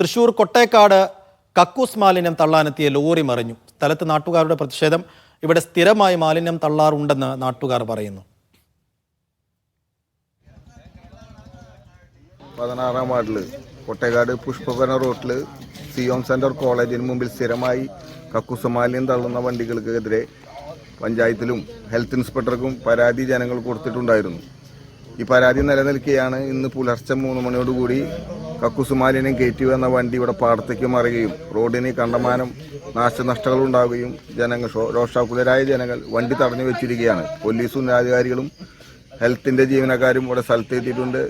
തൃശൂർ കൊട്ടേക്കാട് കക്കൂസ് മാലിന്യം തള്ളാനെത്തിയ ലോറി മറിഞ്ഞു. സ്ഥലത്ത് നാട്ടുകാരുടെ പ്രതിഷേധം. ഇവിടെ സ്ഥിരമായി മാലിന്യം തള്ളാറുണ്ടെന്ന് നാട്ടുകാർ പറയുന്നു. പതിനാറാം വാർഡിൽ കൊട്ടേക്കാട് പുഷ്പവന റോട്ടിൽ സിയോം സെന്റർ കോളേജിന് മുമ്പിൽ സ്ഥിരമായി കക്കൂസ് മാലിന്യം തള്ളുന്ന വണ്ടികൾക്കെതിരെ പഞ്ചായത്തിലും ഹെൽത്ത് ഇൻസ്പെക്ടർക്കും പരാതി ജനങ്ങൾ കൊടുത്തിട്ടുണ്ടായിരുന്നു. ഈ പരാതി നിലനിൽക്കുകയാണ് ഇന്ന് പുലർച്ചെ മൂന്ന് മണിയോടുകൂടി കക്കുസുമാലിന്യം കയറ്റി വന്ന വണ്ടി ഇവിടെ പാടത്തേക്ക് മറിയുകയും റോഡിന് കണ്ടമാനം നാശനഷ്ടങ്ങൾ ഉണ്ടാവുകയും ജനങ്ങൾ രോഷാകുലരായ ജനങ്ങൾ വണ്ടി തടഞ്ഞു വെച്ചിരിക്കുകയാണ്. പോലീസും ഉന്നതാധികാരികളും ഹെൽത്തിന്റെ ജീവനക്കാരും ഇവിടെ സ്ഥലത്തെത്തിയിട്ടുണ്ട്.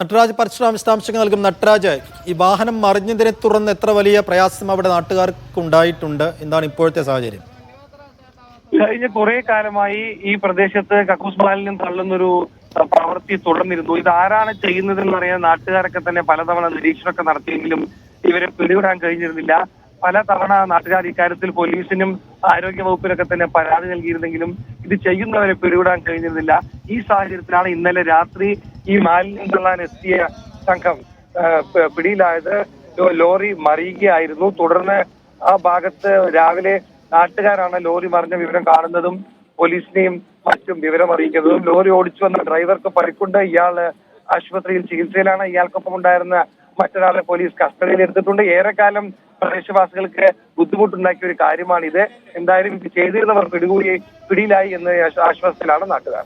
നട്ടരാജ് പരശുരാം വിശദാംശങ്ങൾ നൽകും നട്ടരാജ് ഈ വാഹനം മറിഞ്ഞതിനെ തുടർന്ന് എത്ര വലിയ പ്രയാസം അവിടെ നാട്ടുകാർക്ക് ഉണ്ടായിട്ടുണ്ട് എന്താണ് ഇപ്പോഴത്തെ സാഹചര്യം? കഴിഞ്ഞ കുറെ കാലമായി ഈ പ്രദേശത്ത് കക്കൂസ് മാലിന്യം തള്ളുന്നൊരു പ്രവൃത്തി തുടർന്നിരുന്നു. ഇത് ആരാണ് ചെയ്യുന്നതെന്ന് പറയാൻ നാട്ടുകാരൊക്കെ തന്നെ പലതവണ നിരീക്ഷണമൊക്കെ നടത്തിയെങ്കിലും ഇവരെ പിടിവിടാൻ കഴിഞ്ഞിരുന്നില്ല. പല തവണ നാട്ടുകാർ ഇക്കാര്യത്തിൽ പോലീസിനും ആരോഗ്യ വകുപ്പിനൊക്കെ തന്നെ പരാതി നൽകിയിരുന്നെങ്കിലും ഇത് ചെയ്യുന്നവരെ പിടിവിടാൻ കഴിഞ്ഞിരുന്നില്ല. ഈ സാഹചര്യത്തിലാണ് ഇന്നലെ രാത്രി ഈ മാലിന്യം തള്ളാൻ എത്തിയ സംഘം പിടിയിലായത്. ലോറി മറിയുകയായിരുന്നു. തുടർന്ന് ആ ഭാഗത്ത് രാവിലെ നാട്ടുകാരാണ് ലോറി മറിഞ്ഞ വിവരം കാണുന്നതും പോലീസിനെയും മറ്റും വിവരം അറിയിക്കുന്നതും ലോറി ഓടിച്ചു വന്ന ഡ്രൈവർക്ക് പരിക്കുണ്ട്. ഇയാൾ ആശുപത്രിയിൽ ചികിത്സയിലാണ്. ഇയാൾക്കൊപ്പം ഉണ്ടായിരുന്ന മറ്റൊരാളെ പോലീസ് കസ്റ്റഡിയിൽ എടുത്തിട്ടുണ്ട്. ഏറെക്കാലം പ്രദേശവാസികൾക്ക് ബുദ്ധിമുട്ടുണ്ടാക്കിയ ഒരു കാര്യമാണിത്. എന്തായാലും ഇത് ചെയ്തിരുന്നവർ പിടികൂടി പിടിയിലായി എന്ന് ആശ്വാസത്തിലാണ് നാട്ടുകാർ.